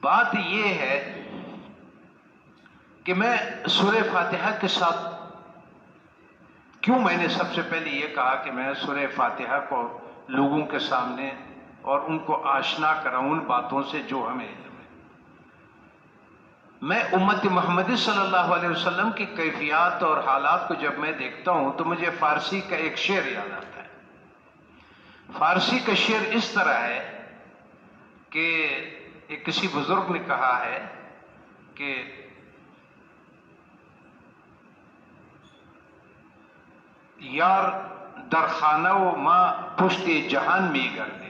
بات یہ ہے کہ میں سورہ فاتحہ کے ساتھ کیوں میں نے سب سے پہلے یہ کہا کہ میں سورہ فاتحہ کو لوگوں کے سامنے اور ان کو آشنا کراؤں ان باتوں سے جو ہمیں علم ہے۔ میں امت محمدی صلی اللہ علیہ وسلم کی کیفیات اور حالات کو جب میں دیکھتا ہوں تو مجھے فارسی کا ایک شعر یاد آتا ہے۔ فارسی کا شعر اس طرح ہے کہ ایک کسی بزرگ نے کہا ہے کہ یار درخانہ و ماں پشت جہان میں گھر دے۔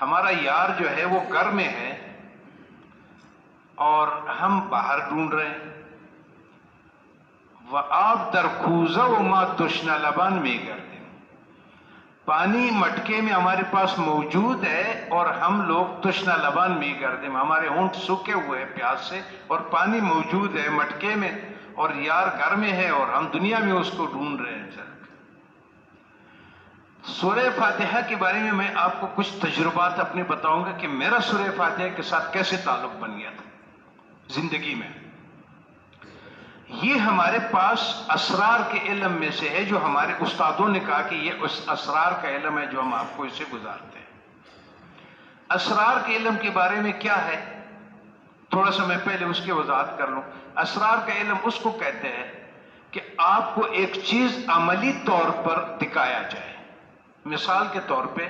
ہمارا یار جو ہے وہ گھر میں ہے اور ہم باہر ڈھونڈ رہے ہیں۔ وہ آپ درخوزہ و ماں تشنا لبان میں گھر دے۔ پانی مٹکے میں ہمارے پاس موجود ہے اور ہم لوگ تشنا لبان میں گھر دیں۔ ہمارے اونٹ سوکھے ہوئے پیاس سے اور پانی موجود ہے مٹکے میں اور یار گھر میں ہے اور ہم دنیا میں اس کو ڈھونڈ رہے ہیں۔ چل۔ سورہ فاتحہ کے بارے میں میں آپ کو کچھ تجربات اپنے بتاؤں گا کہ میرا سورہ فاتحہ کے ساتھ کیسے تعلق بن گیا تھا زندگی میں۔ یہ ہمارے پاس اسرار کے علم میں سے ہے جو ہمارے استادوں نے کہا کہ یہ اس اسرار کا علم ہے جو ہم آپ کو اسے گزارتے ہیں۔ اسرار کے علم کے بارے میں کیا ہے؟ تھوڑا سا میں پہلے اس کی وضاحت کر لوں۔ اسرار کا علم اس کو کہتے ہیں کہ آپ کو ایک چیز عملی طور پر دکھایا جائے۔ مثال کے طور پہ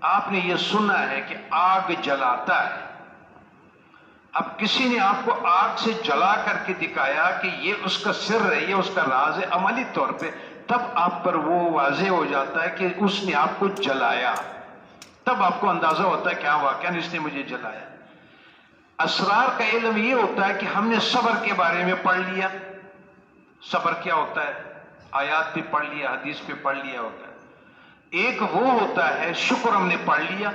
آپ نے یہ سنا ہے کہ آگ جلاتا ہے۔ اب کسی نے آپ کو آگ سے جلا کر کے دکھایا کہ یہ اس کا سر ہے، یہ اس کا راز ہے عملی طور پہ، تب آپ پر وہ واضح ہو جاتا ہے کہ اس نے آپ کو جلایا۔ تب آپ کو اندازہ ہوتا ہے کہ ہاں واقعہ اس نے مجھے جلایا۔ اسرار کا علم یہ ہوتا ہے کہ ہم نے صبر کے بارے میں پڑھ لیا۔ صبر کیا ہوتا ہے؟ آیات پہ پڑھ لیا، حدیث پہ پڑھ لیا ہوتا ہے۔ ایک وہ ہوتا ہے، شکر ہم نے پڑھ لیا۔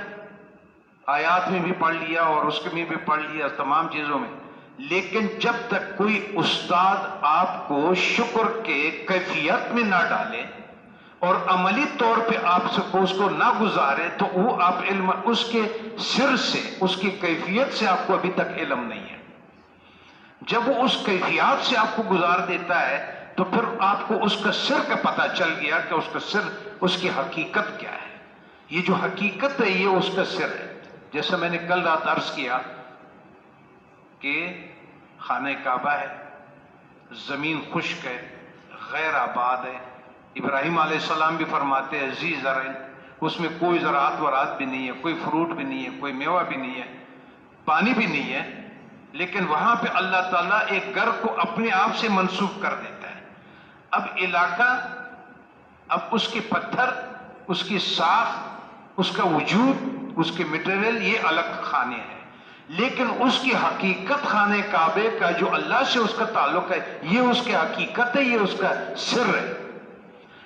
آیات میں بھی پڑھ لیا اور اس میں بھی پڑھ لیا، تمام چیزوں میں۔ لیکن جب تک کوئی استاد آپ کو شکر کے کیفیت میں نہ ڈالے اور عملی طور پہ آپ سے اس کو نہ گزارے، تو وہ آپ علم اس کے سر سے، اس کی کیفیت سے آپ کو ابھی تک علم نہیں ہے۔ جب وہ اس کیفیات سے آپ کو گزار دیتا ہے، تو پھر آپ کو اس کا سر کا پتہ چل گیا کہ اس کا سر، اس کی حقیقت کیا ہے۔ یہ جو حقیقت ہے، یہ اس کا سر ہے۔ جیسے میں نے کل رات عرض کیا کہ خانہ کعبہ ہے، زمین خشک ہے، غیر آباد ہے۔ ابراہیم علیہ السلام بھی فرماتے ہیں زی زرعن اس میں کوئی زراعت ورات بھی نہیں ہے، کوئی فروٹ بھی نہیں ہے، کوئی میوہ بھی نہیں ہے، پانی بھی نہیں ہے، لیکن وہاں پہ اللہ تعالیٰ ایک گھر کو اپنے آپ سے منسوخ کر دیتا ہے۔ اب علاقہ، اب اس کے پتھر، اس کی ساخ اس کا وجود اس کے مٹیریل یہ الگ خانے ہیں۔ لیکن اس کی حقیقت خانے کعبے کا جو اللہ سے اس کا تعلق ہے، یہ اس کی حقیقت ہے، یہ اس کا سر ہے۔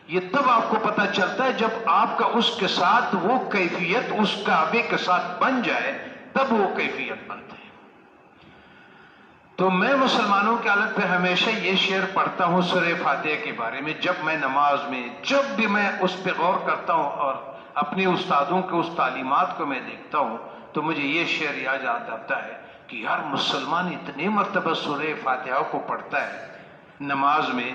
یہ تب آپ کو پتا چلتا ہے جب آپ کا اس کے ساتھ وہ کیفیت اس کعبے کے ساتھ بن جائے، تب وہ کیفیت بنتے ہیں۔ تو میں مسلمانوں کے حالت پہ ہمیشہ یہ شعر پڑھتا ہوں سر فاتحہ کے بارے میں، جب میں نماز میں، جب بھی میں اس پہ غور کرتا ہوں اور اپنے استادوں کے اس تعلیمات کو میں دیکھتا ہوں تو مجھے یہ شعر یاد آتا ہے کہ یار مسلمان اتنے مرتبہ سر فاتحہ کو پڑھتا ہے، نماز میں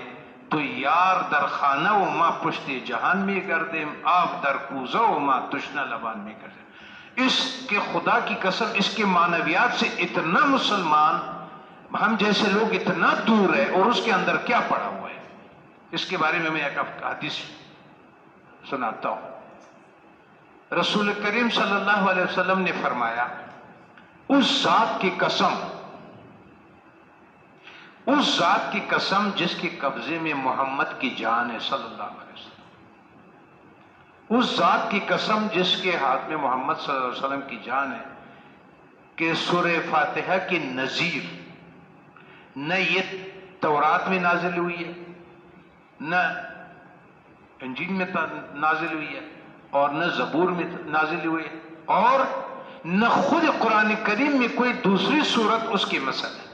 تو یار در خانہ و ماں پشت جہان میں کر دیں آپ در کوزہ و ماں تشنا لبان میں کر دیں اس کے خدا کی قسم، اس کے معنویات سے اتنا مسلمان، ہم جیسے لوگ اتنا دور ہے اور اس کے اندر کیا پڑا ہوا ہے۔ اس کے بارے میں میں ایک حدیث سناتا ہوں۔ رسول کریم صلی اللہ علیہ وسلم نے فرمایا، اس ذات کی قسم، اس ذات کی قسم جس کے قبضے میں محمد کی جان ہے صلی اللہ علیہ وسلم۔ اس ذات کی قسم جس کے ہاتھ میں محمد صلی اللہ علیہ وسلم کی جان ہے کہ سور فاتحہ کی نظیر نہ یہ تورات میں نازل ہوئی ہے، نہ انجین میں نازل ہوئی ہے۔ اور نہ زبور میں نازل ہوئی اور نہ خود قرآن کریم میں کوئی دوسری صورت اس کی مسئلہ ہے۔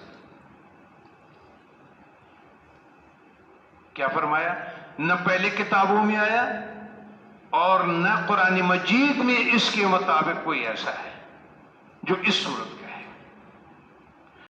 کیا فرمایا؟ نہ پہلے کتابوں میں آیا اور نہ قرآن مجید میں اس کے مطابق کوئی ایسا ہے جو اس صورت